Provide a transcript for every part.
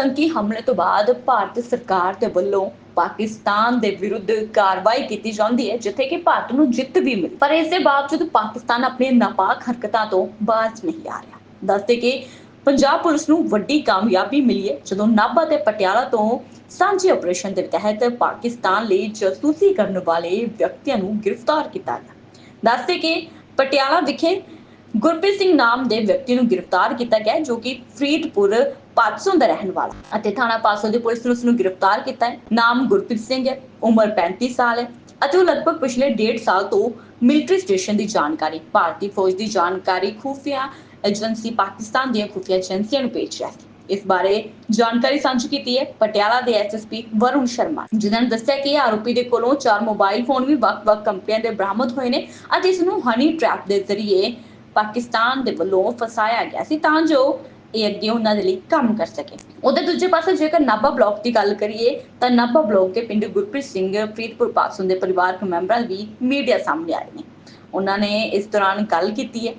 ਆਤੰਕੀ ਹਮਲੇ ਤੋਂ ਬਾਅਦ ਭਾਰਤ ਸਰਕਾਰ ਦੇ ਵੱਲੋਂ ਪਾਕਿਸਤਾਨ ਦੇ ਵਿਰੁੱਧ ਕਾਰਵਾਈ ਕੀਤੀ ਜਾਂਦੀ ਹੈ, ਜਿੱਥੇ ਕਿ ਭਾਰਤ ਨੂੰ ਜਿੱਤ ਵੀ ਮਿਲੀ। ਪਰ ਇਸ ਦੇ ਬਾਵਜੂਦ ਪਾਕਿਸਤਾਨ ਆਪਣੀਆਂ ਨਾਪਾਕ ਹਰਕਤਾਂ ਤੋਂ ਬਾਜ਼ ਨਹੀਂ ਆ ਰਿਹਾ। ਦੱਸਦੇ ਕਿ ਪੰਜਾਬ ਪੁਲਿਸ ਨੂੰ ਵੱਡੀ ਕਾਮਯਾਬੀ ਮਿਲੀ ਹੈ, ਜਦੋਂ ਨਾਭਾ ਤੇ ਪਟਿਆਲਾ ਤੋਂ ਸਾਂਝੇ ਆਪਰੇਸ਼ਨ ਦੇ ਤਹਿਤ ਪਾਕਿਸਤਾਨ ਲਈ ਜਾਸੂਸੀ ਕਰਨ ਵਾਲੇ ਵਿਅਕਤੀਆਂ ਨੂੰ ਗ੍ਰਿਫਤਾਰ ਕੀਤਾ ਗਿਆ। ਦੱਸਦੇ ਕਿ ਪਟਿਆਲਾ ਵਿਖੇ ਗੁਰਪ੍ਰੀਤ ਸਿੰਘ ਨਾਮ ਦੇ ਵਿਅਕਤੀ ਨੂੰ ਗ੍ਰਿਫਤਾਰ ਕੀਤਾ ਗਿਆ ਜੋ ਕਿ ਫਰੀਦਪੁਰ ਪਾਤਸੋਂ ਦਾ ਰਹਿਣ ਵਾਲਾ ਅਤੇ ਥਾਣਾ ਪਾਤਸੋਂ ਦੀ ਪੁਲਿਸ ਨੇ ਉਸ ਨੂੰ ਗ੍ਰਿਫਤਾਰ ਕੀਤਾ ਹੈ। ਨਾਮ ਗੁਰਪ੍ਰੀਤ ਸਿੰਘ ਹੈ, ਉਮਰ 35 ਸਾਲ ਹੈ ਅਤੇ ਉਹ ਲਗਭਗ ਪਿਛਲੇ 1.5 ਸਾਲ ਤੋਂ ਮਿਲਟਰੀ ਸਟੇਸ਼ਨ ਦੀ ਜਾਣਕਾਰੀ, ਭਾਰਤੀ ਫੌਜ ਦੀ ਜਾਣਕਾਰੀ ਖੁਫੀਆ ਏਜੰਸੀ, ਪਾਕਿਸਤਾਨ ਦੀਆਂ ਖੁਫੀਆ ਏਜੰਸੀਆਂ ਨੂੰ ਭੇਜ ਰਿਹਾ ਸੀ ਇਸ ਬਾਰੇ ਜਾਣਕਾਰੀ ਸਾਂਝੀ ਕੀਤੀ ਹੈ ਪਟਿਆਲਾ ਦੇ ਐਸਐਸਪੀ ਵਰੁਣ ਸ਼ਰਮਾ ਜਿਨ੍ਹਾਂ ਨੇ ਦੱਸਿਆ ਕਿ ਆਰੋਪੀ ਦੇ ਕੋਲੋਂ ਚਾਰ ਮੋਬਾਈਲ ਫੋਨ ਵੀ ਵੱਖ-ਵੱਖ ਕੰਪਨੀਆਂ ਦੇ ਬਰਾਮਦ ਹੋਏ ਨੇ ਅਤੇ ਇਸ ਨੂੰ ਹਨੀ ਟ੍ਰੈਪ ਦੇ ਜ਼ਰੀਏ ਪਾਕਿਸਤਾਨ ਦੇ ਵੱਲੋਂ ਫਸਾਇਆ ਗਿਆ ਸੀ ਤਾਂ ਜੋ ਇਹ ਅੱਗੇ ਉਹਨਾਂ ਦੇ ਲਈ ਕੰਮ ਕਰ ਸਕੇ। ਉਹਦੇ ਦੂਜੇ ਪਾਸੇ ਜੇਕਰ ਨਾਭਾ ਬਲਾਕ ਦੀ ਗੱਲ ਕਰੀਏ ਤਾਂ ਨਾਭਾ ਬਲਾਕ ਦੇ ਪਿੰਡ ਗੁਰਪ੍ਰੀਤ ਸਿੰਘ ਫਰੀਦਪੁਰ ਪਾਸੋਂ ਦੇ ਪਰਿਵਾਰਕ ਮੈਂਬਰਾਂ ਵੀ ਮੀਡੀਆ ਸਾਹਮਣੇ ਆਏ ਨੇ ਉਹਨਾਂ ਨੇ ਇਸ ਦੌਰਾਨ ਗੱਲ ਕੀਤੀ ਹੈ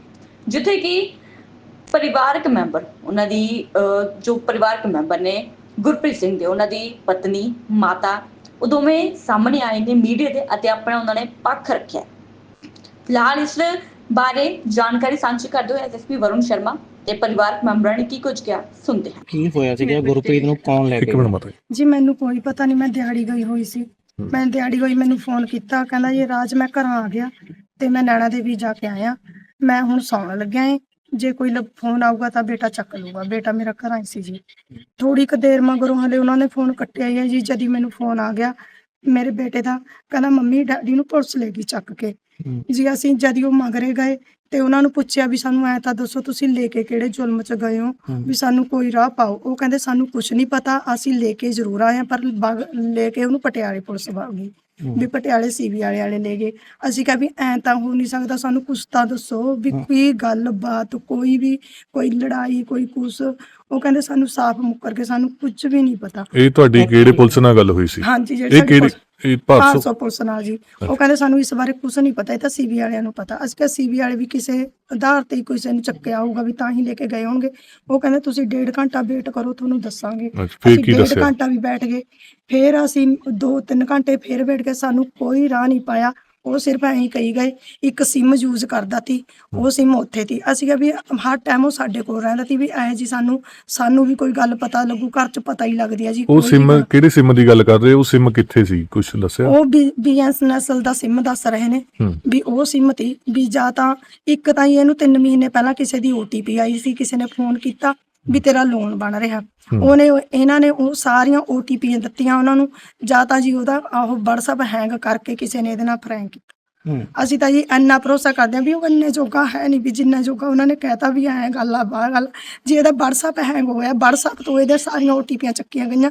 ਜਿੱਥੇ ਕਿ ਪਰਿਵਾਰਕ ਮੈਂਬਰ ਉਹਨਾਂ ਦੀ ਅਹ, ਜੋ ਪਰਿਵਾਰਕ ਮੈਂਬਰ ਨੇ ਗੁਰਪ੍ਰੀਤ ਸਿੰਘ ਦੇ ਉਹਨਾਂ ਦੀ ਪਤਨੀ ਮਾਤਾ ਉਹ ਦੋਵੇਂ ਸਾਹਮਣੇ ਆਏ ਨੇ ਮੀਡੀਆ ਦੇ ਅਤੇ ਆਪਣਾ ਉਹਨਾਂ ਨੇ ਪੱਖ ਰੱਖਿਆ। ਫਿਲਹਾਲ ਇਸ ਬਾਰੇ ਜਾਣਕਾਰੀ ਸਾਂਝੀ ਕਰਦੇ ਹੋਏ ਐਸਐਸਪੀ ਵਰੁਣ ਸ਼ਰਮਾ ਤੇ ਪਰਿਵਾਰਕ ਮੈਂਬਰਾਂ ਨੇ ਕੀ ਕੁਝ ਕਿਹਾ ਸੁਣਦੇ ਹਾਂ। ਕੀ ਹੋਇਆ ਸੀਗਾ? ਗੁਰਪ੍ਰੀਤ ਨੂੰ ਕੌਣ ਲੈ ਕੇ ਇੱਕ ਮਿੰਟ ਮਾਤਾ ਜੀ। ਜੀ ਮੈਨੂੰ ਕੋਈ ਪਤਾ ਨਹੀਂ ਮੈਂ ਦਿਹਾੜੀ ਗਈ ਹੋਈ ਸੀ। ਮੈਂ ਦਿਹਾੜੀ ਗਈ ਮੈਨੂੰ ਫੋਨ ਕੀਤਾ ਕਹਿੰਦਾ ਇਹ ਰਾਜ ਮੈਂ ਘਰਾਂ ਆ ਗਿਆ ਤੇ ਮੈਂ ਨੈਣਾ ਦੇਵੀ ਜਾ ਕੇ ਆਇਆ। ਮੈਂ ਹੁਣ ਸੌਣ ਲੱਗਿਆ ਏ। ਜੇ ਕੋਈ ਲ- ਫੋਨ ਆਊਗਾ ਤਾਂ ਬੇਟਾ ਚੱਕ ਲੂਗਾ ਬੇਟਾ ਮੇਰਾ ਘਰਾਂ ਹੀ ਸੀ ਜੀ। ਥੋੜੀ ਕੁ ਦੇਰ ਮਗਰੋਂ ਹਲੇ ਉਹਨਾਂ ਨੇ ਫੋਨ ਕੱਟਿਆ ਹੀ ਹੈ ਜੀ ਜਦੀ ਮੈਨੂੰ ਫੋਨ ਆ ਗਿਆ ਮੇਰੇ ਬੇਟੇ ਦਾ। ਕਹਿੰਦਾ ਮੰਮੀ ਡੈਡੀ ਨੂੰ ਪੁਲਿਸ ਲੈ ਗਈ ਚੱਕ ਕੇ। ਹੂੰ। ਜੀ ਅਸੀਂ ਜਦੀ ਉਹ ਮਗਰੇ ਗਏ ਤੇ ਉਹਨਾਂ ਨੂੰ ਪੁੱਛਿਆ ਵੀ ਸਾਨੂੰ ਐ ਤਾਂ ਦੱਸੋ ਤੁਸੀਂ ਲੈ ਕੇ ਕਿਹੜੇ ਜ਼ੁਲਮ ਚ ਗਏ ਹੋ। ਵੀ ਸਾਨੂੰ ਕੋਈ ਰਾਹ ਪਾਓ। ਉਹ ਕਹਿੰਦੇ ਸਾਨੂੰ ਕੁਝ ਨਹੀਂ ਪਤਾ ਅਸੀਂ ਲੈ ਕੇ ਜ਼ਰੂਰ ਆਏ ਹਾਂ ਪਰ ਬਗ- ਲੈ ਕੇ ਉਹਨੂੰ ਪਟਿਆਲੇ ਪੁਲਿਸ ਵਗ ਗਈ। ਵੀ ਪਟਿਆਲੇ ਸੀਬੀ ਵਾਲੇ ਵਾਲੇ ਲੈ ਗਏ। ਅਸੀਂ ਕਿਹਾ ਵੀ ਐ ਤਾਂ ਹੋ ਨਹੀਂ ਸਕਦਾ ਸਾਨੂੰ ਕੁਛ ਤਾਂ ਦੱਸੋ। ਵੀ। ਕੋਈ ਗੱਲਬਾਤ ਕੋਈ ਵੀ ਕੋਈ ਲੜਾਈ ਕੋਈ ਕੁਛ ਉਹ ਕਹਿੰਦੇ ਸਾਨੂੰ ਸਾਫ਼ ਮੁੱਕਰ ਕੇ ਸਾਨੂੰ ਕੁਝ ਵੀ ਨਹੀਂ ਪਤਾ। ਇਹ ਤੁਹਾਡੀ ਕਿਹੜੇ ਪੁਲਿਸ ਨਾਲ ਗੱਲ ਹੋਈ ਸੀ? ਹਾਂਜੀ ਜਿਹੜੀ ਇਹ ਸਾਡੀ ਕਿਹੜੀ ਪੁਲਿਸ- ਇਹ ਭਾਰਤ 500 ਪੁਲਿਸ ਨਾਲ ਜੀ। ਉਹ ਕਹਿੰਦੇ ਸਾਨੂੰ ਇਸ ਬਾਰੇ ਕੁਝ ਨਹੀਂ ਪਤਾ ਇਹ ਤਾਂ ਸੀਬੀ ਵਾਲਿਆਂ ਨੂੰ ਪਤਾ। ਅਸੀਂ ਕਿਹਾ ਸੀਬੀ ਵਾਲੇ ਵੀ ਕਿਸੇ ਆਧਾਰ ਤੇ ਹੀ ਕਿਸੇ ਨੂੰ ਚੱਕਿਆ ਹੋਊਗਾ ਵੀ ਤਾਂ ਹੀ ਲੈ ਕੇ ਗਏ ਹੋਣਗੇ। ਉਹ ਕਹਿੰਦੇ ਤੁਸੀਂ ਡੇਢ ਘੰਟਾ ਵੇਟ ਕਰੋ ਤੁਹਾਨੂੰ ਦੱਸਾਂਗੇ। ਅੱਛਾ, ਫਿਰ ਅਸੀਂ ਕੀ ਡੇਢ ਦੱਸਿਆ? ਘੰਟਾ ਵੀ ਬੈਠ ਗਏ। ਫਿਰ ਅਸੀਂ 2-3 ਘੰਟੇ ਫਿਰ ਬੈਠ ਕੇ ਸਾਨੂੰ ਕੋਈ ਰਾਹ ਨਹੀਂ ਪਾਇਆ। ਉਹ ਸਿਰਫ ਐਂ ਹੀ ਕਹੀ ਗਏ ਇੱਕ ਸਿਮ ਯੂਜ਼ ਕਰਦਾ ਸੀ ਉਹ ਸਿਮ ਉੱਥੇ ਸੀ ਅਸੀਂ ਕਿਹਾ ਵੀ ਹਰ ਟਾਈਮ ਉਹ ਸਾਡੇ ਕੋਲ ਰਹਿੰਦਾ ਸੀ ਵੀ ਐ ਜੀ ਸਾਨੂੰ ਸਾਨੂੰ ਵੀ ਕੋਈ ਗੱਲ ਪਤਾ ਲੱਗੂ ਘਰ ਚ ਪਤਾ ਹੀ ਲੱਗਦੀ ਆ ਜੀ ਉਹ ਕੋਈ ਸਿਮ ਗੱਲ- ਕਿਹੜੇ ਸਿਮ ਦੀ ਗੱਲ ਕਰ ਰਹੇ ਹੋ? ਉਹ ਸਿਮ ਕਿੱਥੇ ਸੀ? ਕੁਝ ਦੱਸਿਆ? ਉਹ ਬੀਐਸ ਨਸਲ ਦਾ ਸਿਮ ਦੱਸ ਰਹੇ ਨੇ ਹੂੰ। ਵੀ ਉਹ ਸਿਮ ਤੀ ਵੀ ਜਾਂ ਤਾਂ ਇੱਕ ਤਾਂ ਹੀ ਇਹਨੂੰ 3 ਮਹੀਨੇ ਪਹਿਲਾਂ ਕਿਸੇ ਦੀ OTP ਆਈ ਸੀ ਕਿਸੇ ਨੇ ਫੋਨ ਕੀਤਾ। ਵੀ ਤੇਰਾ ਲੋਨ ਬਣ ਰਿਹਾ। ਉਹਨੇ ਉਹ- ਇਹਨਾਂ ਨੇ ਉਹ ਸਾਰੀਆਂ OTP ਦਿੱਤੀਆਂ ਉਹਨਾਂ ਨੂੰ ਜਾਂ ਤਾਂ ਜੀ ਉਹਦਾ ਉਹ WhatsApp ਹੈਂਗ ਕਰਕੇ ਕਿਸੇ ਨੇ ਇਹਦੇ ਨਾਲ ਫਰੈਂਕ ਕੀਤਾ। ਅਸੀਂ ਤਾਂ ਜੀ ਇੰਨਾ ਭਰੋਸਾ ਕਰਦੇ ਹਾਂ ਵੀ ਉਹ ਇੰਨੇ ਜੋਗਾ ਹੈ ਨਹੀਂ ਵੀ ਜਿੰਨਾ ਜੋਗਾ ਉਹਨਾਂ ਨੇ ਕਹਿਤਾ ਵੀ ਐ ਗੱਲ ਆ ਬਾਹਰ ਗੱਲ ਜੇ ਇਹਦਾ WhatsApp ਹੈਂਗ ਹੋਇਆ WhatsApp ਤੋਂ ਇਹਦੇ ਸਾਰੀਆਂ OTPਆਂ ਚੱਕੀਆਂ ਗਈਆਂ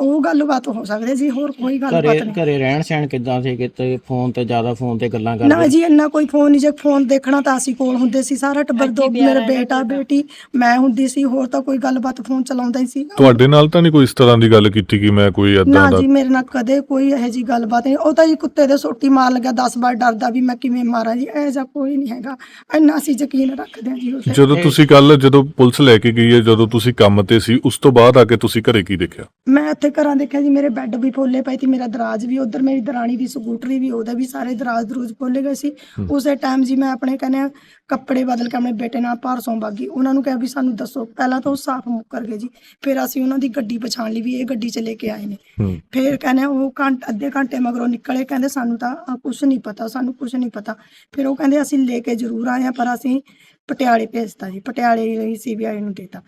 ਉਹ ਗੱਲਬਾਤ ਹੋ ਸਕਦੀ ਸੀ ਹੋਰ ਕੋਈ ਗੱਲਬਾਤ ਨਹੀਂ। ਘਰੇ ਰਹਿਣ ਸਹਿਣ ਕਿੱਦਾਂ ਸੀ? ਕਿਤੇ ਫੋਨ ਤੇ ਜ਼ਿਆਦਾ ਫੋਨ ਤੇ ਗੱਲਾਂ ਨਾ ਕਰਦੇ ਜੀ ਇੰਨਾ ਕੋਈ ਫੋਨ ਨਹੀਂ ਜੇ ਫੋਨ ਦੇਖਣਾ ਤਾਂ ਅਸੀਂ ਕੋਲ ਹੁੰਦੇ ਸੀ ਸਾਰਾ ਟੱਬਰ ਦੋ ਮੇਰਾ ਬੇਟਾ ਬੇਟੀ ਮੈਂ ਹੁੰਦੀ ਸੀ ਹੋਰ ਤਾਂ ਕੋਈ ਗੱਲਬਾਤ ਫੋਨ ਚਲਾਉਂਦਾ ਹੀ ਸੀ। ਤੁਹਾਡੇ ਨਾਲ ਤਾਂ ਨਹੀਂ ਕੋਈ ਇਸ ਤਰ੍ਹਾਂ ਦੀ ਗੱਲ ਕੀਤੀ ਕਿ ਮੈਂ ਕੋਈ ਨਾ ਏਦਾਂ ਦਾ ਜੀ ਮੇਰੇ ਨਾਲ ਕਦੇ ਕੋਈ ਇਹੋ ਜੀ ਗੱਲਬਾਤ ਨਹੀਂ। ਉਹ ਤਾਂ ਜੀ ਕੁੱਤੇ ਦੇ ਸੋਟੀ ਮਾਰ ਲਗਾ 10 ਵਾਰ ਡਰਦਾ ਵੀ ਮੈਂ ਕਿਵੇਂ ਮਾਰਾਂ ਜੀ ਇਹ ਜਿਹਾ ਕੋਈ ਨਹੀਂ ਹੈਗਾ। ਇੰਨਾ ਅਸੀਂ ਯਕੀਨ ਰੱਖਦੇ ਹਾਂ ਜੀ ਉਸ ਤੇ। ਜਦੋਂ ਤੁਸੀਂ ਕੱਲ ਜਦੋਂ ਪੁਲਿਸ ਲੈ ਕੇ ਗਈ ਹੈ ਜਦੋਂ ਤੁਸੀਂ ਕੰਮ ਤੇ ਸੀ ਉਸ ਤੋਂ ਬਾਅਦ ਆ ਕੇ ਤੁਸੀਂ ਘਰੇ ਕੀ ਦੇਖਿਆ? ਮੈਂ ਇੱਥੇ ਘਰਾਂ ਦੇਖਿਆ ਜੀ ਮੇਰੇ ਬੈੱਡ ਵੀ ਫੋਲੇ ਪਏ ਸੀ ਮੇਰਾ ਦਰਾਜ ਵੀ ਉਧਰ ਮੇਰੀ ਦਰਾਣੀ ਦੀ ਸਕੂਟਰੀ ਵੀ ਉਹਦੇ ਵੀ ਸਾਰੇ ਦਰਾਜ ਦਰੂਜ ਫੋਲੇ ਗਏ ਸੀ। ਉਸੇ ਟਾਈਮ ਜੀ ਮੈਂ ਆਪਣੇ ਕਹਿੰਦੇ ਆ ਕੱਪੜੇ ਬਦਲ ਕੇ ਆਪਣੇ ਬੇਟੇ ਨਾਲ ਭਾਰਸੋਂ ਬਾਗੀ ਉਹਨਾਂ ਨੂੰ ਕਿਹਾ ਵੀ ਸਾਨੂੰ ਦੱਸੋ ਪਹਿਲਾਂ ਤਾਂ ਉਹ ਸਾਫ਼ ਮੁੱਕਰ ਗਏ ਜੀ। ਫਿਰ ਅਸੀਂ ਉਹਨਾਂ ਦੀ ਗੱਡੀ ਪਛਾਣ ਲਈ ਵੀ ਇਹ ਗੱਡੀ 'ਚ ਲੈ ਕੇ ਆਏ ਨੇ। ਹੂੰ। ਫਿਰ ਕਹਿੰਦੇ ਉਹ ਘੰਟ ਅੱਧੇ ਘੰਟੇ ਮਗਰੋਂ ਨਿਕਲੇ ਕਹਿੰਦੇ ਸਾਨੂੰ ਤਾਂ ਕੁਝ ਨਹੀਂ ਪਤਾ ਸਾਨੂੰ ਕੁਝ ਨਹੀਂ ਪਤਾ। ਫਿਰ ਉਹ ਕਹਿੰਦੇ ਅਸੀਂ ਲੈ ਕੇ ਜ਼ਰੂਰ ਆਏ ਹਾਂ ਪਰ ਅਸੀਂ ਪਟਿਆਲੇ ਭੇਜਤਾ ਜੀ। ਪਟਿਆਲੇ ਲਈ ਸੀਬੀਆਈ ਨੂੰ ਦੇਤਾ।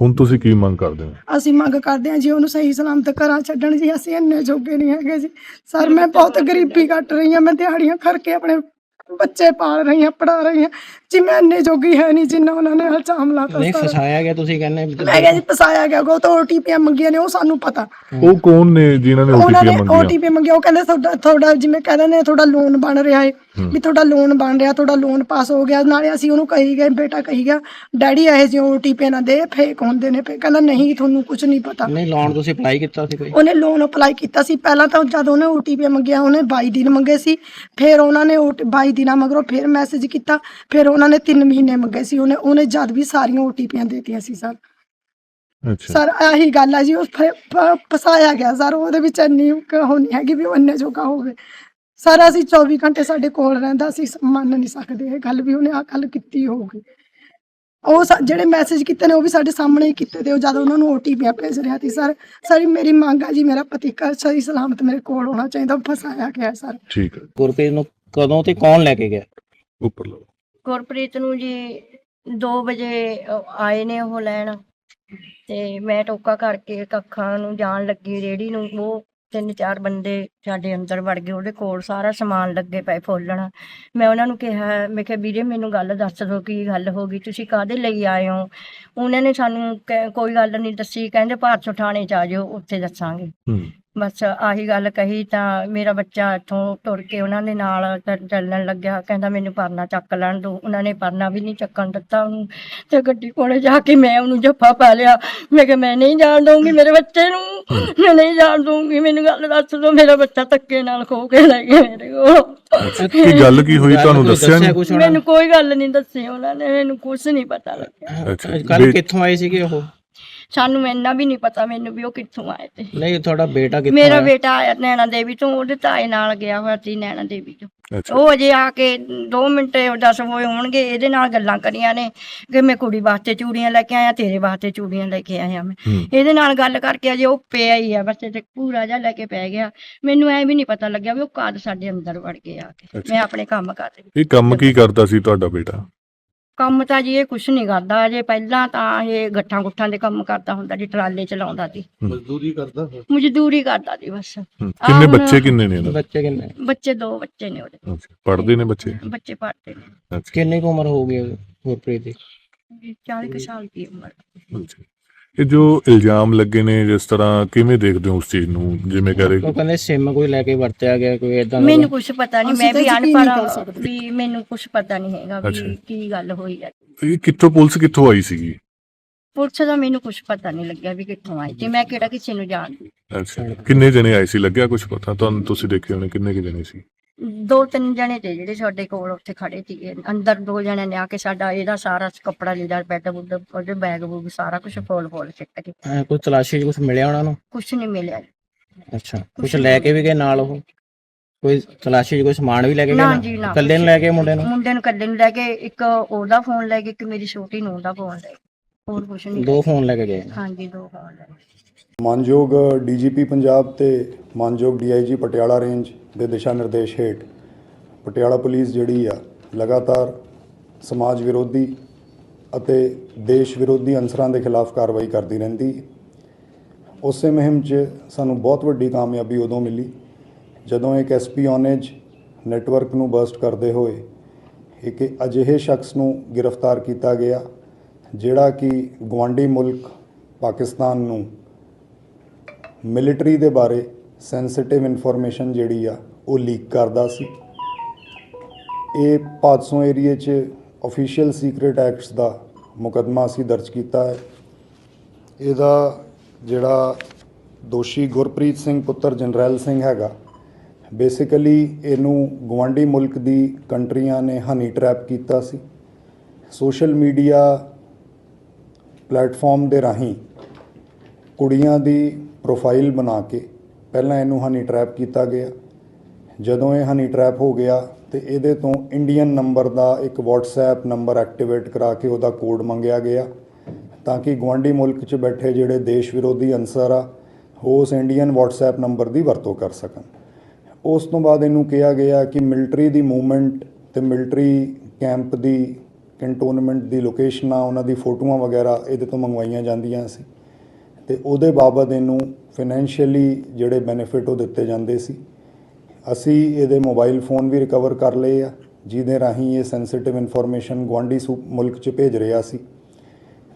ਹੁਣ ਤੁਸੀਂ ਕੀ ਮੰਗ ਕਰਦੇ ਹੋ? ਅਸੀਂ ਮੰਗ ਕਰਦੇ ਹਾਂ ਜੀ ਉਹਨੂੰ ਸਹੀ ਸਲਾਮਤ ਘਰਾਂ ਛੱਡਣ ਜੀ। ਅਸੀਂ ਇੰਨੇ ਜੋਗੇ ਨਹੀਂ ਹੈਗੇ ਜੀ। ਸਰ ਮੈਂ ਬਹੁਤ ਗਰੀਬੀ ਕੱਟ ਰਹੀ ਹਾਂ। ਮੈਂ ਦਿਹਾੜੀਆਂ ਕਰਕੇ ਆਪਣੇ ਬੱਚੇ ਪਾਲ ਰਹੀ ਹਾਂ ਪੜਾ ਰਹੀ ਹਾਂ ਜੀ ਮੈਂ ਇੰਨੇ ਜੋਗੀ ਹੈ ਨਹੀਂ ਜਿੰਨਾ ਉਹਨਾਂ ਨੇ ਇਲਜ਼ਾਮ ਲਾਤਾ ਨਹੀਂ ਸਰ। ਫਸਾਇਆ ਗਿਆ ਤੁਸੀਂ ਕਹਿੰਦੇ ਮੈਂ ਕਿਹਾ ਜੀ ਫਸਾਇਆ ਗਿਆ ਉਹ ਤਾਂ ਓਟੀਪੀਆਂ ਮੰਗੀਆਂ ਨੇ ਉਹ ਸਾਨੂੰ ਪਤਾ। ਉਹ ਕੌਣ ਨੇ ਜਿਨ੍ਹਾਂ ਨੇ ਉਹਨਾਂ ਨੇ ਮੰਗੀਆਂ? ਓਟੀਪੀ ਮੰਗਿਆ ਉਹ ਕਹਿੰਦੇ ਤੁਹਾਡਾ ਤੁਹਾਡਾ ਜਿਵੇਂ ਕਹਿੰਦੇ ਨੇ ਤੁਹਾਡਾ ਲੋਨ ਬਣ ਰਿਹਾ ਹੈ ਹੂੰ। ਵੀ ਤੁਹਾਡਾ ਲੋਨ ਬਣ ਰਿਹਾ ਤੁਹਾਡਾ ਲੋਨ ਪਾਸ ਹੋ ਗਿਆ ਨਾਲੇ ਅਸੀਂ ਉਹਨੂੰ ਕਹੀ ਗਏ ਬੇਟਾ ਕਹੀ ਗਿਆ ਡੈਡੀ ਇਹ ਜਿਹੇ ਓਟੀਪੀ ਨਾ ਦੇ ਫੇਕ ਹੁੰਦੇ ਨੇ ਫੇਰ ਕਹਿੰਦਾ ਨਹੀਂ ਤੁਹਾਨੂੰ ਕੁਝ ਨਹੀਂ ਪਤਾ। ਨਹੀਂ ਲੋਨ ਤੁਸੀਂ ਅਪਲਾਈ ਕੀਤਾ ਸੀ ਕੋਈ? ਉਹਨੇ ਲੋਨ ਅਪਲਾਈ ਕੀਤਾ ਸੀ। ਪਹਿਲਾਂ ਤਾਂ ਜਦ ਉਹਨੇ OTP ਮੰਗਿਆ ਉਹਨੇ 22 ਦਿਨ ਮੰਗੇ ਸੀ ਫਿਰ ਉਹਨਾਂ ਨੇ OT 22 ਦਿਨਾਂ ਮਗਰੋਂ ਫਿਰ ਮੈਸੇਜ ਕੀਤਾ। ਫਿਰ ਉਹਨਾਂ ਨੇ 3 ਮਹੀਨੇ ਮੰਗੇ ਸੀ। ਉਹਨੇ ਉਹਨੇ ਜਦ ਵੀ ਸਾਰੀਆਂ OTPਆਂ ਦੇਤੀਆਂ ਸੀ ਸਰ ਅੱਛਾ। ਸਰ ਆਹੀ ਗੱਲ ਆ ਜੀ। ਉਹ ਫ- ਫ- ਫਸਾਇਆ ਗਿਆ ਸਰ ਉਹਦੇ ਵਿੱਚ ਇੰਨੀ ਕੁ ਉਹ ਨਹੀਂ ਹੈਗੀ ਵੀ ਉਹ ਇੰਨੇ ਜੋਗਾ ਹੋਵੇ। ਸਰ ਅਸੀਂ 24 ਘੰਟੇ ਸਾਡੇ ਕੋਲ ਰਹਿੰਦਾ ਅਸੀਂ ਮੰਨ ਨਹੀਂ ਸਕਦੇ ਇਹ ਗੱਲ ਵੀ। ਉਹਨੇ ਆ ਗੱਲ ਕੀਤੀ ਹੋਊਗੀ। ਉਹ ਸਾ- ਜਿਹੜੇ ਮੈਸੇਜ ਕੀਤੇ ਨੇ ਉਹ ਵੀ ਸਾਡੇ ਸਾਹਮਣੇ ਹੀ ਕੀਤੇ ਤੇ ਉਹ ਜਦ ਉਹਨਾਂ ਨੂੰ ਓਟੀਪੀ ਭੇਜ ਰਿਹਾ ਸੀ ਸਰ ਸਾਰੀ ਮੇਰੀ ਮੰਗ ਆ ਜੀ ਮੇਰਾ ਪਤੀ ਘਰ ਸਹੀ ਸਲਾਮਤ ਮੇਰੇ ਕੋਲ ਹੋਣਾ ਚਾਹੀਦਾ। ਉਹ ਫਸਾਇਆ ਗਿਆ ਸਰ ਠੀਕ ਹੈ ਗੁਰਪ੍ਰੀਤ ਨੂੰ ਕਦੋਂ ਤੇ ਕੌਣ ਲੈ ਕੇ ਗਿਆ? ਉੱਪਰ ਲਓ। ਗੁਰਪ੍ਰੀਤ ਨੂੰ ਜੀ 2 ਵਜੇ ਆਏ ਨੇ ਉਹ ਲੈਣ। ਤੇ ਮੈਂ ਟੋਕਾ ਕਰਕੇ ਕੱਖਾਂ ਨੂੰ ਜਾਣ ਲੱਗੀ ਰੇੜੀ ਨੂੰ। ਉਹ ਤਿੰਨ ਚਾਰ ਬੰਦੇ ਸਾਡੇ ਅੰਦਰ ਵੜ ਗਏ। ਉਹਦੇ ਕੋਲ ਸਾਰਾ ਸਮਾਨ ਲੱਗੇ ਪਏ ਫੋਲਣ। ਮੈਂ ਉਹਨਾਂ ਨੂੰ ਕਿਹਾ ਮੈਂ ਕਿਹਾ ਵੀਰੇ ਮੈਨੂੰ ਗੱਲ ਦੱਸ ਦਿਓ ਕੀ ਗੱਲ ਹੋ ਗਈ? ਤੁਸੀਂ ਕਾਹਦੇ ਲਈ ਆਏ ਹੋ? ਉਹਨਾਂ ਨੇ ਸਾਨੂੰ ਕਹਿ- ਕੋਈ ਗੱਲ ਨਹੀਂ ਦੱਸੀ। ਕਹਿੰਦੇ ਭਾਰਤ ਥਾਣੇ ਚ ਆ ਜਾਓ ਉੱਥੇ ਦੱਸਾਂਗੇ। ਹੂੰ। ਬਸ ਆਹੀ ਗੱਲ ਕਹੀ ਤਾਂ ਮੇਰਾ ਬੱਚਾ ਇੱਥੋਂ ਤੁਰ ਕੇ ਉਹਨਾਂ ਦੇ ਨਾਲ ਚ- ਚੱਲਣ ਲੱਗਿਆ। ਕਹਿੰਦਾ ਮੈਨੂੰ ਪਰਨਾ ਚੱਕ ਲੈਣ ਦੋ। ਉਹਨਾਂ ਨੇ ਪਰਨਾ ਵੀ ਨਹੀਂ ਚੱਕਣ ਦਿੱਤਾ ਉਹਨੂੰ। ਤੇ ਗੱਡੀ ਕੋਲੇ ਜਾ ਕੇ ਮੈਂ ਉਹਨੂੰ ਜੱਫਾ ਪਾ ਲਿਆ। ਮੈਂ ਕਿਹਾ ਮੈਂ ਨਹੀਂ ਜਾਣ ਦਊਂਗੀ ਮੇਰੇ ਬੱਚੇ ਨੂੰ। ਮੈਂ ਨਹੀਂ ਜਾਣ ਦਊਂਗੀ। ਮੈਨੂੰ ਗੱਲ ਦੱਸ ਦਿਓ ਮੇਰਾ ਬੱਚਾ ਧੱਕੇ ਨਾਲ ਖੋ ਕੇ ਲੈ ਗਏ ਮੇਰੇ ਕੋਲ। ਕੀ ਗੱਲ ਕੀ ਹੋਈ? ਤੁਹਾਨੂੰ ਦੱਸਿਆ ਨਹੀਂ? ਉਹਨਾਂ ਮੈਨੂੰ ਕੋਈ ਗੱਲ ਨਹੀਂ ਦੱਸੀ ਉਹਨਾਂ ਨੇ। ਮੈਨੂੰ ਕੁਝ ਨਹੀਂ ਪਤਾ ਲੱਗਿਆ। ਅੱਛਾ ਕੱਲ ਬੇ- ਕਿੱਥੋਂ ਆਏ ਸੀਗੇ ਉਹ? ਸਾਨੂੰ ਇੰਨਾ ਵੀ ਨਹੀਂ ਪਤਾ ਮੈਨੂੰ ਵੀ ਉਹ ਕਿੱਥੋਂ ਆਏ ਤੇ। ਨਹੀਂ ਤੁਹਾਡਾ ਬੇਟਾ ਕਿੱਥੋਂ ਮੇਰਾ ਆਇਆ? ਬੇਟਾ ਆਇਆ ਨੈਣਾ ਦੇਵੀ ਤੋਂ ਉਹਦੇ ਤਾਏ ਨਾਲ ਗਿਆ ਹੋਇਆ ਸੀ ਨੈਣਾ ਦੇਵੀ ਤੋਂ। ਅੱਛਾ। ਉਹ ਅਜੇ ਆ ਕੇ 2 ਮਿੰਟ 10 ਹੋਏ ਹੋਣਗੇ ਇਹਦੇ ਨਾਲ ਗੱਲਾਂ ਕਰੀਆਂ ਨੇ ਕਿ ਮੈਂ ਕੁੜੀ ਵਾਸਤੇ ਚੂੜੀਆਂ ਲੈ ਕੇ ਆਇਆ ਤੇਰੇ ਵਾਸਤੇ ਚੂੜੀਆਂ ਲੈ ਕੇ ਆਇਆ ਮੈਂ। ਹੂੰ। ਇਹਦੇ ਨਾਲ ਗੱਲ ਕਰਕੇ ਅਜੇ ਉਹ ਪਿਆ ਹੀ ਆ ਬੱਚੇ ਤੇ ਪੂਰਾ ਜਿਹਾ ਲੈ ਕੇ ਪੈ ਗਿਆ। ਮੈਨੂੰ ਐ ਵੀ ਨਹੀਂ ਪਤਾ ਲੱਗਿਆ ਵੀ ਉਹ ਕਦ ਸਾਡੇ ਅੰਦਰ ਵੜ ਕੇ ਆ ਕੇ। ਅੱਛਾ। ਮੈਂ ਆਪਣੇ ਕੰਮ ਕਰ ਰਹੀ ਇਹ ਕੰਮ ਕੀ ਕਰਦਾ ਸੀ ਤੁਹਾਡਾ ਬੇਟਾ? ਕੰਮ ਤਾਂ ਜੀ ਇਹ ਕੁਛ ਨਹੀਂ ਕਰਦਾ ਅਜੇ ਪਹਿਲਾਂ ਤਾਂ ਇਹ ਗੱਠਾਂ ਗੁੱਠਾਂ ਦੇ ਕੰਮ ਕਰਦਾ ਹੁੰਦਾ ਜੀ ਟਰਾਲੇ ਚਲਾਉਂਦਾ ਸੀ। ਮਜ਼ਦੂਰੀ ਕਰਦਾ ਮਜ਼ਦੂਰੀ ਕਰਦਾ ਸੀ ਬਸ। ਕਿੰਨੇ ਬੱਚੇ ਕਿੰਨੇ ਨੇ ਇਹਨਾਂ ਦੇ ਬੱਚੇ ਕਿੰਨੇ? ਬੱਚੇ ਦੋ ਬੱਚੇ ਨੇ ਉਹਦੇ। ਅੱਛਾ ਪੜ੍ਹਦੇ ਨੇ ਬੱਚੇ? ਬੱਚੇ ਪੜ੍ਹਦੇ ਨੇ। ਕਿੰਨੀ ਕੁ ਉਮਰ ਹੋ ਗਈ ਗੁਰਪ੍ਰੀਤ ਦੀ? 40 ਕੁ ਸਾਲ ਦੀ ਉਮਰ। ਇਹ ਜੋ ਇਲਜ਼ਾਮ ਲੱਗੇ ਨੇ ਜਿਸ ਤਰ੍ਹਾਂ ਕਿਵੇਂ ਦੇਖਦੇ ਹੋ ਉਸ ਚੀਜ਼ ਨੂੰ? ਜਿਵੇਂ ਕਹ ਰਹੇ ਉਹ ਕਹਿੰਦੇ ਸਿਮ ਕੋਈ ਲੈ ਕੇ ਵਰਤਿਆ ਗਿਆ ਕੋਈ ਇਦਾਂ ਮੈਨੂੰ ਕੁਝ ਪਤਾ ਨਹੀਂ ਮੈਂ ਵੀ ਅਨਪੜ੍ਹ ਸਕਦੇ। ਵੀ ਮੈਨੂੰ ਕੁਝ ਪਤਾ ਨਹੀਂ ਹੈਗਾ ਅੱਛਾ। ਵੀ ਕੀ ਗੱਲ ਹੋਈ ਹੈ ਇਹ ਕਿੱਥੋਂ ਪੁਲਿਸ ਕਿੱਥੋਂ ਆਈ ਸੀਗੀ? ਪੁਲਿਸ ਦਾ ਮੈਨੂੰ ਕੁਝ ਪਤਾ ਨਹੀਂ ਲੱਗਿਆ ਵੀ ਕਿੱਥੋਂ ਆਈ ਤੇ ਮੈਂ ਕਿਹੜਾ ਕਿਸੇ ਨੂੰ ਜਾਣਦੀ। ਅੱਛਾ। ਕਿੰਨੇ ਜਣੇ ਆਏ ਸੀ? ਲੱਗਿਆ ਕੁਝ ਪਤਾ? ਤੁਹਾਨੂੰ ਤੁਸੀਂ ਦੇਖੇ ਹੋਣੇ ਕਿੰਨੇ ਕਿ ਜਣੇ ਸੀ? ਦੋ ਤਿੰਨ ਜਣੇ ਤੇ ਜਿਹੜੇ ਸਾਡੇ ਕੋਲ ਉੱਥੇ ਖੜੇ ਸੀਗੇ। ਅੰਦਰ ਦੋ ਜਣੇ ਨੇ ਆ ਕੇ ਸਾਡਾ ਇਹਦਾ ਸਾਰਾ ਕੱਪੜਾ ਲੀੜਾ ਬੈੱਡ ਬੁੱਡ ਉਹਦੇ ਬੈਗ ਬੂਗ ਸਾਰਾ ਕੁਝ ਫੋਲ ਫੋਲ ਸਿੱਟ ਕੇ। ਐਂ ਕੋਈ ਤਲਾਸ਼ੀ ਕੁਝ ਮਿਲਿਆ ਉਹਨਾਂ ਨੂੰ? ਕੁਝ ਨਹੀਂ ਮਿਲਿਆ ਅੱਛਾ ਕੁਝ ਲੈ ਕੇ ਵੀ ਗਏ ਨਾਲ ਉਹ? ਕੋਈ ਤਲਾਸ਼ੀ 'ਚ ਕੋਈ ਸਮਾਨ ਵੀ ਲੈ ਕੇ ਗਏ ਨਾ ਨਾਲ? ਜੀ ਨਾ ਇਕੱਲੇ ਨੂੰ ਲੈ ਕੇ ਮੁੰਡੇ ਨੂੰ? ਮੁੰਡੇ ਨੂੰ ਕੱਲੇ ਨੂੰ ਲੈ ਕੇ ਇੱਕ ਉਹਦਾ ਫੋਨ ਲੈ ਕੇ ਇੱਕ ਮੇਰੀ ਛੋਟੀ ਨੂੰ ਉਹਦਾ ਫੋਨ ਲੈ ਕੇ। ਹੋਰ ਕੁਝ ਨਹੀਂ ਦੋ ਫੋਨ ਲੈ ਕੇ ਗਏ? ਹਾਂਜੀ ਦੋ ਫੋਨ ਲੈ ਕੇ। ਮਾਨਯੋਗ ਡੀਜੀਪੀ ਪੰਜਾਬ ਤੇ ਮਾਨਯੋਗ ਡੀਆਈਜੀ ਪਟਿਆਲਾ ਰੇਂਜ ਦੇ ਦਿਸ਼ਾ ਨਿਰਦੇਸ਼ ਹੇਠ ਪਟਿਆਲਾ ਪੁਲਿਸ ਜਿਹੜੀ ਆ, ਲਗਾਤਾਰ ਸਮਾਜ ਵਿਰੋਧੀ ਅਤੇ ਦੇਸ਼ ਵਿਰੋਧੀ ਅਨਸਰਾਂ ਦੇ ਖਿਲਾਫ ਕਾਰਵਾਈ ਕਰਦੀ ਰਹਿੰਦੀ ਹੈ। ਉਸੇ ਮੁਹਿੰਮ 'ਚ ਸਾਨੂੰ ਬਹੁਤ ਵੱਡੀ ਕਾਮਯਾਬੀ ਉਦੋਂ ਮਿਲੀ, ਜਦੋਂ ਇੱਕ ਐਸਪੀ ਔਨੇਜ ਨੈਟਵਰਕ ਨੂੰ ਬਰਸਟ ਕਰਦੇ ਹੋਏ ਇੱਕ ਅਜਿਹੇ ਸ਼ਖਸ ਨੂੰ ਗ੍ਰਿਫਤਾਰ ਕੀਤਾ ਗਿਆ, ਜਿਹੜਾ ਕਿ ਗਵਾਂਡੀ ਮੁਲਕ ਪਾਕਿਸਤਾਨ ਨੂੰ ਮਿਲਟਰੀ ਦੇ ਬਾਰੇ ਸੈਂਸਿਟਿਵ ਇਨਫੋਰਮੇਸ਼ਨ ਜਿਹੜੀ ਆ, ਉਹ ਲੀਕ ਕਰਦਾ ਸੀ। ਇਹ ਭਾਦਸੋਂ ਏਰੀਏ 'ਚ ਅਫੀਸ਼ੀਅਲ ਸੀਕ੍ਰੀਟ ਐਕਟਸ ਦਾ ਮੁਕੱਦਮਾ ਅਸੀਂ ਦਰਜ ਕੀਤਾ ਹੈ। ਇਹਦਾ ਜਿਹੜਾ ਦੋਸ਼ੀ ਗੁਰਪ੍ਰੀਤ ਸਿੰਘ ਪੁੱਤਰ ਜਨਰੈਲ ਸਿੰਘ ਹੈਗਾ ਬੇਸਿਕਲੀ ਇਹਨੂੰ ਗਵਾਂਡੀ ਮੁਲਕ ਦੀ ਕੰਟਰੀਆਂ ਨੇ ਹਨੀ ਟਰੈਪ ਕੀਤਾ ਸੀ। ਸੋਸ਼ਲ ਮੀਡੀਆ ਪਲੇਟਫਾਰਮ ਦੇ ਰਾਹੀਂ ਕੁੜੀਆਂ ਦੀ ਪ੍ਰੋਫਾਈਲ ਬਣਾ ਕੇ ਪਹਿਲਾਂ ਇਹਨੂੰ ਹਨੀ ਟਰੈਪ ਕੀਤਾ ਗਿਆ। ਜਦੋਂ ਇਹ ਹਨੀ ਟਰੈਪ ਹੋ ਗਿਆ ਤੇ ਇਹਦੇ ਤੋਂ ਇੰਡੀਅਨ ਨੰਬਰ ਦਾ ਇੱਕ WhatsApp ਨੰਬਰ ਐਕਟੀਵੇਟ ਕਰਾ ਕੇ ਉਹਦਾ ਕੋਡ ਮੰਗਿਆ ਗਿਆ ਤਾਂ ਕਿ ਗਵਾਂਡੀ ਮੁਲਕ 'ਚ ਬੈਠੇ ਜਿਹੜੇ ਦੇਸ਼ ਵਿਰੋਧੀ ਅਨਸਰ ਆ, ਉਹ ਉਸ ਇੰਡੀਅਨ WhatsApp ਨੰਬਰ ਦੀ ਵਰਤੋਂ ਕਰ ਸਕਣ। ਉਸ ਤੋਂ ਬਾਅਦ ਇਹਨੂੰ ਕਿਹਾ ਗਿਆ ਕਿ ਮਿਲਟਰੀ ਦੀ ਮੂਵਮੈਂਟ ਤੇ ਮਿਲਟਰੀ ਕੈਂਪ ਦੀ ਕੰਟੋਨਮੈਂਟ ਦੀ ਲੋਕੇਸ਼ਨਾਂ ਉਹਨਾਂ ਦੀ ਫੋਟੋਆਂ ਵਗੈਰਾ ਇਹਦੇ ਤੋਂ ਮੰਗਵਾਈਆਂ ਜਾਂਦੀਆਂ ਸੀ। ਤੇ ਉਹਦੇ ਬਾਬਤ ਇਹਨੂੰ ਫਾਈਨੈਂਸ਼ੀਅਲੀ ਜਿਹੜੇ ਬੈਨੀਫਿਟ ਉਹ ਦਿੱਤੇ ਜਾਂਦੇ ਸੀ। ਅਸੀਂ ਇਹਦੇ ਮੋਬਾਈਲ ਫੋਨ ਵੀ ਰਿਕਵਰ ਕਰ ਲਏ ਆ, ਜਿਹਦੇ ਰਾਹੀਂ ਇਹ ਸੈਂਸਿਟਿਵ ਇਨਫੋਰਮੇਸ਼ਨ ਗੁਆਂਢੀ ਸੂ, ਮੁਲਕ 'ਚ ਭੇਜ ਰਿਹਾ ਸੀ।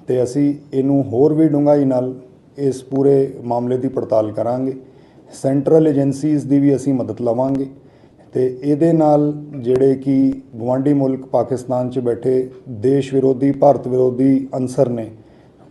ਤੇ ਅਸੀਂ ਇਹਨੂੰ ਹੋਰ ਵੀ ਡੂੰਘਾਈ ਨਾਲ ਇਸ ਪੂਰੇ ਮਾਮਲੇ ਦੀ ਪੜਤਾਲ ਕਰਾਂਗੇ। ਸੈਂਟਰਲ ਏਜੰਸੀਜ਼ ਦੀ ਵੀ ਅਸੀਂ ਮਦਦ ਲਵਾਂਗੇ। ਤੇ ਇਹਦੇ ਨਾਲ ਜਿਹੜੇ ਕਿ ਗਵਾਂਢੀ ਮੁਲਕ ਪਾਕਿਸਤਾਨ 'ਚ ਬੈਠੇ ਦੇਸ਼ ਵਿਰੋਧੀ, ਭਾਰਤ ਵਿਰੋਧੀ ਅਨਸਰ ਨੇ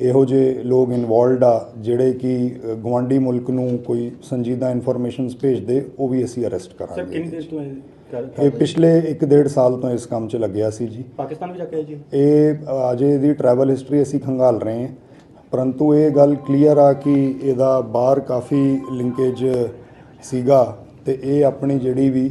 ਇਹੋ ਜਿਹੇ ਲੋਕ ਇਨਵੋਲਡ ਆ ਜਿਹੜੇ ਕਿ ਅ, ਗਵਾਂਢੀ ਮੁਲਕ ਨੂੰ ਕੋਈ ਸੰਜੀਦਾ ਇਨਫੋਰਮੇਸ਼ਨਸ ਭੇਜਦੇ ਉਹ ਵੀ ਅਸੀਂ ਅਰੈਸਟ ਸਰ ਕਰਾਂਗੇ ਕਿੰਨੀ ਦੇਰ ਤੋਂ ਇਹ? ਪਿਛਲੇ 1.5 ਸਾਲ ਤੋਂ ਇਸ ਕੰਮ 'ਚ ਲੱਗਿਆ ਸੀ ਜੀ। ਪਾਕਿਸਤਾਨ ਵੀ ਜਾ ਕੇ ਜੀ? ਇਹ ਅਜੇ ਇਹਦੀ ਟਰੈਵਲ ਹਿਸਟਰੀ ਅਸੀਂ ਖੰਗਾਲ ਰਹੇ ਹਾਂ। ਪਰੰਤੂ ਇਹ ਗੱਲ ਕਲੀਅਰ ਆ ਕਿ ਇਹਦਾ ਬਾਹਰ ਕਾਫੀ ਲਿੰਕੇਜ ਸੀਗਾ ਤੇ ਇਹ ਆਪਣੀ ਜਿਹੜੀ ਵੀ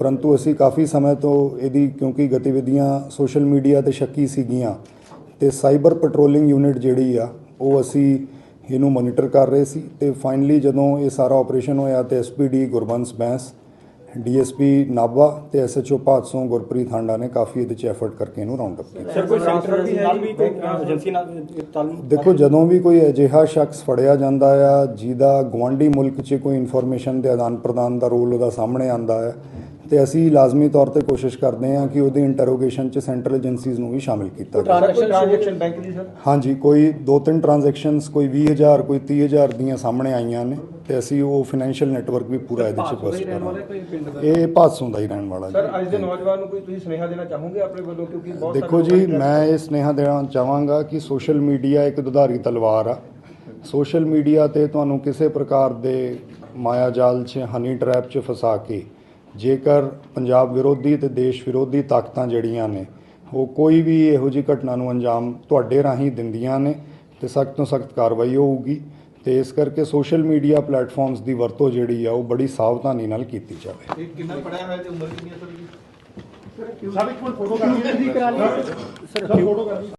ਪਰੰਤੂ ਅਸੀਂ ਕਾਫੀ ਸਮੇਂ ਤੋਂ ਇਹਦੀ ਕਿਉਂਕਿ ਗਤੀਵਿਧੀਆਂ ਸੋਸ਼ਲ ਮੀਡੀਆ ਤੇ ਸ਼ੱਕੀ ਸੀਗੀਆਂ ਤੇ ਸਾਈਬਰ ਪੈਟਰੋਲਿੰਗ ਯੂਨਿਟ ਜਿਹੜੀ ਆ ਉਹ ਅਸੀਂ ਇਹਨੂੰ ਮੋਨੀਟਰ ਕਰ ਰਹੇ ਸੀ ਤੇ ਫਾਈਨਲੀ ਜਦੋਂ ਇਹ ਸਾਰਾ ਆਪਰੇਸ਼ਨ ਹੋਇਆ ਤੇ ਐਸਪੀਡੀ ਗੁਰਬੰਸ ਬੈਂਸ ਡੀਐਸਪੀ ਨਾਭਾ ਤੇ ਐਸਐਚਓ ਭਾਦਸੋਂ ਗੁਰਪ੍ਰੀਤ ਹਾਂਡਾ ਨੇ ਕਾਫੀ ਇਹਦੇ ਚ ਐਫਰਟ ਕਰਕੇ ਇਹਨੂੰ ਰਾਉਂਡ ਅਪ ਕੀਤਾ। ਸਰ ਕੋਈ ਸੈਂਟਰ ਨਾਲ ਵੀ ਕੋਈ ਏਜੰਸੀ ਨਾਲ ਤਾਲੁਕ ਦੇਖੋ ਜਦੋਂ ਵੀ ਕੋਈ ਅਜਿਹਾ ਸ਼ਖਸ ਫੜਿਆ ਜਾਂਦਾ ਆ ਜਿਹਦਾ ਗਵਾਂਢੀ ਮੁਲਕ 'ਚ ਕੋਈ ਇਨਫੋਰਮੇਸ਼ਨ ਦੇ ਆਦਾਨ ਪ੍ਰਦਾਨ ਦਾ ਰੋਲ ਉਹਦਾ ਸਾਹਮਣੇ ਆਂਦਾ ਹੈ ਤੇ ਅਸੀਂ ਲਾਜ਼ਮੀ ਤੌਰ ਤੇ ਕੋਸ਼ਿਸ਼ ਕਰਦੇ ਹਾਂ ਕਿ ਉਹਦੀ ਇੰਟਰੋਗੇਸ਼ਨ 'ਚ ਸੈਂਟਰਲ ਏਜੰਸੀਜ਼ ਨੂੰ ਵੀ ਸ਼ਾਮਿਲ ਕੀਤਾ ਜਾਵੇ। ਟ੍ਰਾਂਜੈਕਸ਼ਨ ਬੈਂਕ ਦੀ ਸਰ ਹਾਂਜੀ ਕੋਈ ਦੋ ਤਿੰਨ ਟ੍ਰਾਂਜੈਕਸ਼ਨਸ ਕੋਈ 20000 ਕੋਈ 30000 ਦੀਆਂ ਸਾਹਮਣੇ ਆਈਆਂ ਨੇ ਤੇ ਅਸੀਂ ਉਹ ਫਾਈਨੈਂਸ਼ੀਅਲ ਨੈਟਵਰਕ ਵੀ ਪੂਰਾ ਇਹਦੇ 'ਚ ਬਸਟ ਕਰਾਂਗੇ। ਇਹ ਭਾਦਸੋਂ ਦਾ ਹੀ ਰਹਿਣ ਵਾਲਾ ਜੀ। ਸਰ ਅੱਜ ਦੇ ਨੌਜਵਾਨ ਨੂੰ ਕੋਈ ਤੁਸੀਂ ਸੁਨੇਹਾ ਦੇਣਾ ਚਾਹੋਗੇ ਆਪਣੇ ਵੱਲੋਂ? ਕਿਉਂਕਿ ਬਹੁਤ ਦੇਖੋ ਜੀ ਮੈਂ ਇਹ ਸੁਨੇਹਾ ਦੇਣਾ ਚਾਹਾਂਗਾ ਕਿ ਸੋਸ਼ਲ ਮੀਡੀਆ ਇੱਕ ਦੁਧਾਰੀ ਤਲਵਾਰ ਆ। ਸੋਸ਼ਲ ਮੀਡੀਆ ਤੇ ਤੁਹਾਨੂੰ ਕਿਸੇ ਪ੍ਰਕਾਰ ਦੇ ਮਾਇਆ ਜਾਲ 'ਚ ਹਨੀ ਟਰੈਪ 'ਚ ਫਸਾ ਕੇ ਜੇਕਰ ਪੰਜਾਬ ਵਿਰੋਧੀ ਤੇ ਦੇਸ਼ ਵਿਰੋਧੀ ਤਾਕਤਾਂ ਜਿਹੜੀਆਂ ਨੇ ਉਹ ਕੋਈ ਵੀ ਇਹੋ ਜਿਹੀ ਘਟਨਾ ਨੂੰ ਅੰਜਾਮ ਤੁਹਾਡੇ ਰਾਹੀਂ ਦਿੰਦੀਆਂ ਨੇ ਤੇ ਸਖਤ ਤੋਂ ਸਖਤ ਕਾਰਵਾਈ ਹੋਊਗੀ। ਤੇ ਇਸ ਕਰਕੇ ਸੋਸ਼ਲ ਮੀਡੀਆ ਪਲੇਟਫਾਰਮਸ ਦੀ ਵਰਤੋਂ ਜਿਹੜੀ ਆ ਉਹ ਬੜੀ ਸਾਵਧਾਨੀ ਨਾਲ ਕੀਤੀ ਜਾਵੇ। ਇਹ ਕਿੰਨਾ ਪੜਿਆ ਹੋਇਆ ਤੇ ਉਮਰ ਕਿੰਨੀ ਹੈ ਸਰ ਜੀ ਸਰ ਇੱਕ ਮਿੰਟ ਫੋਟੋ ਕਰ ਲਈ